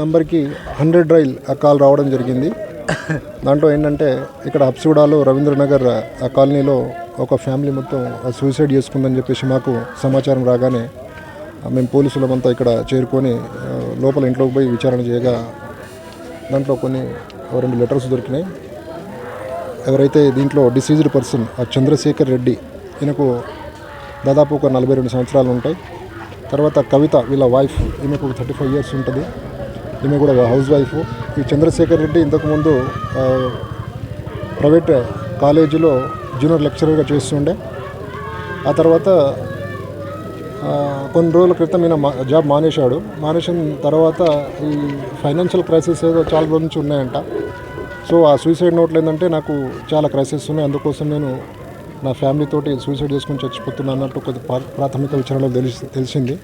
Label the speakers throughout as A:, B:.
A: నంబర్కి hundred rail call రావడం జరిగింది. దాంట్లో ఏంటంటే ఇక్కడ అప్సూడాలో రవీంద్రనగర్ ఆ కాలనీలో ఒక ఫ్యామిలీ మొత్తం సూసైడ్ చేసుకుందని చెప్పేసి మాకు సమాచారం రాగానే మేము పోలీసులమంతా ఇక్కడ చేరుకొని లోపల ఇంట్లోకి పోయి విచారణ చేయగా దాంట్లో కొన్ని ఓ రెండు లెటర్స్ దొరికినాయి. ఎవరైతే దీంట్లో డిసీజ్డ్ పర్సన్ ఆ చంద్రశేఖర్ రెడ్డి ఈయనకు దాదాపు ఒక నలభై రెండు సంవత్సరాలు ఉంటాయి. తర్వాత కవిత వీళ్ళ వైఫ్ ఈమెకు థర్టీ ఫైవ్ ఇయర్స్ ఉంటుంది. ఈమె కూడా హౌస్ వైఫ్ ఈ చంద్రశేఖర్ రెడ్డి ఇంతకుముందు ప్రైవేట్ కాలేజీలో జూనియర్ లెక్చరర్గా చేస్తుండే. ఆ తర్వాత కొన్ని రోజుల క్రితం ఈయన మా జాబ్ మానేశాడు. మానేసిన తర్వాత ఈ ఫైనాన్షియల్ క్రైసిస్ ఏదో చాలా రోజుల నుంచి ఉన్నాయంట. సో ఆ సూసైడ్ నోట్లు ఏంటంటే నాకు చాలా క్రైసిస్ ఉన్నాయి. అందుకోసం నేను నా ఫ్యామిలీతోటి సూసైడ్ చేసుకుని చచ్చిపోతున్నా అన్నట్టు కొద్ది ప్రాథమిక విచారణలో తెలిసి తెలిసింది.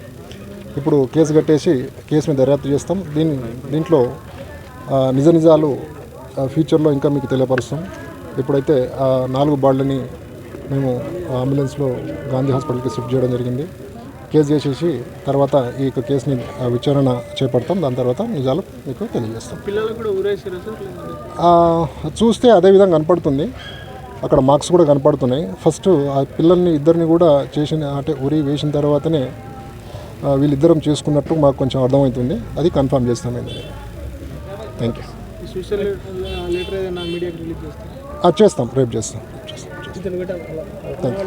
A: ఇప్పుడు కేసు కట్టేసి కేసు మీద దర్యాప్తు చేస్తాం. దీని దీంట్లో నిజ నిజాలు ఫ్యూచర్లో ఇంకా మీకు తెలియపరుస్తాం. ఇప్పుడైతే ఆ నాలుగు బాళ్ళని మేము అంబులెన్స్లో గాంధీ హాస్పిటల్కి షిఫ్ట్ చేయడం జరిగింది. కేసు చేసేసి తర్వాత ఈ యొక్క కేసుని విచారణ చేపడతాం. దాని తర్వాత నిజాలు మీకు తెలియజేస్తాం. చూస్తే అదే విధంగా కనపడుతుంది. అక్కడ మార్క్స్ కూడా కనపడుతున్నాయి. ఫస్ట్ ఆ పిల్లల్ని ఇద్దరిని కూడా చేసిన అంటే ఉరి వేసిన తర్వాతనే వీళ్ళిద్దరం చేసుకున్నట్టు మాకు కొంచెం అర్థమవుతుంది. అది కన్ఫర్మ్ చేస్తామండి థ్యాంక్ యూ చేస్తాం? రేపు చేస్తాం. Thank you